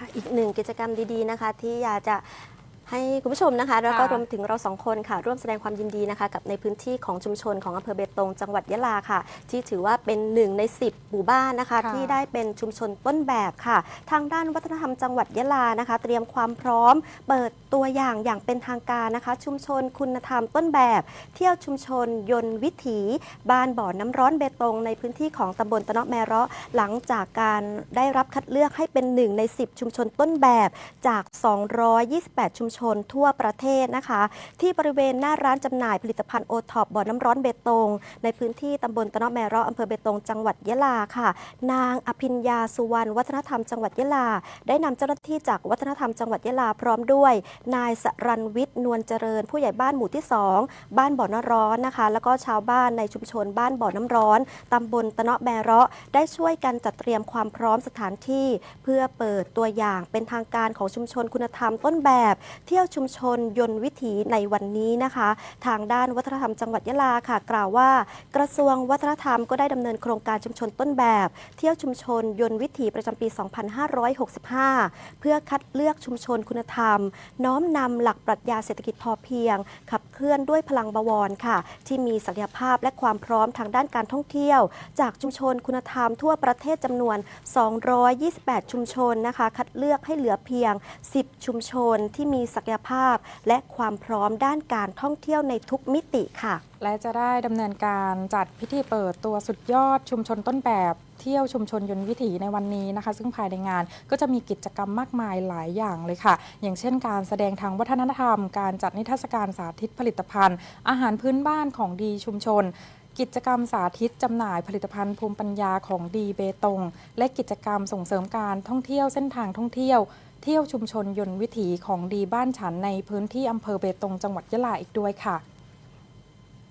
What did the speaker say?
ค่ะ อีกหนึ่งกิจกรรมดีๆนะคะ ที่อยากจะ ให้คุณผู้ชมนะคะ แล้วก็ค่ะรวมถึงเราสองคนค่ะ ร่วมแสดงความยินดีนะคะ กับในพื้นที่ของชุมชนของอำเภอเบตงจังหวัดยะลาค่ะ ที่ถือว่าเป็นหนึ่งใน 10 หมู่บ้านนะคะค่ะที่ได้เป็นชุมชนต้นแบบค่ะ ทางด้านวัฒนธรรมจังหวัดยะลานะคะ เตรียมความพร้อม เปิดตัวอย่างอย่างเป็นทางการนะคะ ชุมชนคุณธรรมต้นแบบ เที่ยวชุมชนยนต์วิถีบ้านบ่อน้ำร้อนเบตง ในพื้นที่ของตำบลตะเนาะแมเราะหลังจากการได้รับคัดเลือกให้เป็นหนึ่งใน 10 ชุมชนต้นแบบจาก 228 ชุมชนทั่วประเทศนะคะ ที่บริเวณหน้าร้านจำหน่ายผลิตภัณฑ์โอท็อปบ่อน้ำร้อนเบตง ในพื้นที่ตำบลตะเนาะแมราะอำเภอเบตงจังหวัดยะลาค่ะ นางอภิญญาสุวรรณวัฒนธรรมจังหวัดยะลา ได้นำเจ้าหน้าที่จากวัฒนธรรมจังหวัดยะลาพร้อมด้วย นายสรันวิทย์นวลเจริญ ผู้ใหญ่บ้านหมู่ที่ 2 บ้านบ่อน้ำร้อนนะคะ แล้วก็ชาวบ้านในชุมชนบ้านบ่อน้ำร้อนตำบลตะเนาะแบเราะได้ช่วยกันจัดเตรียมความพร้อมสถานที่ เพื่อเปิดตัวอย่างเป็นทางการของชุมชนคุณธรรมต้นแบบเที่ยวชุมชนยนต์วิถีในวันนี้นะคะ ทางด้านวัฒนธรรมจังหวัดยะลาค่ะ กล่าวว่า กระทรวงวัฒนธรรมก็ได้ดำเนินโครงการชุมชนต้นแบบ เที่ยวชุมชนยนต์วิถีประจำปี 2565 เพื่อคัดเลือกชุมชนคุณธรรม น้อมนำหลักปรัชญาเศรษฐกิจพอเพียง ขับเคลื่อนด้วยพลังบวรค่ะ ที่มีศักยภาพและความพร้อมทางด้านการท่องเที่ยว จากชุมชนคุณธรรมทั่วประเทศจำนวน 228 ชุมชนนะคะ คัดเลือกให้เหลือเพียง 10 ชุมชนที่มีศักยภาพ และความพร้อมด้านการท่องเที่ยวในทุกมิติค่ะ และจะได้ดำเนินการจัดพิธีเปิดตัวสุดยอดชุมชนต้นแบบเที่ยวชุมชนยนต์วิถีในวันนี้นะคะ ซึ่งภายในงานก็จะมีกิจกรรมมากมายหลายอย่างเลยค่ะ อย่างเช่นการแสดงทางวัฒนธรรม การจัดนิทรรศการสาธิตผลิตภัณฑ์ อาหารพื้นบ้านของดีชุมชน กิจกรรมสาธิตจำหน่ายผลิตภัณฑ์ภูมิปัญญาของดีเบตง และกิจกรรมส่งเสริมการท่องเที่ยวเส้นทางท่องเที่ยว เที่ยวชุมชนยนต์วิถีของดีบ้านฉันในพื้นที่อำเภอเบตงจังหวัดยะลาอีกด้วยค่ะ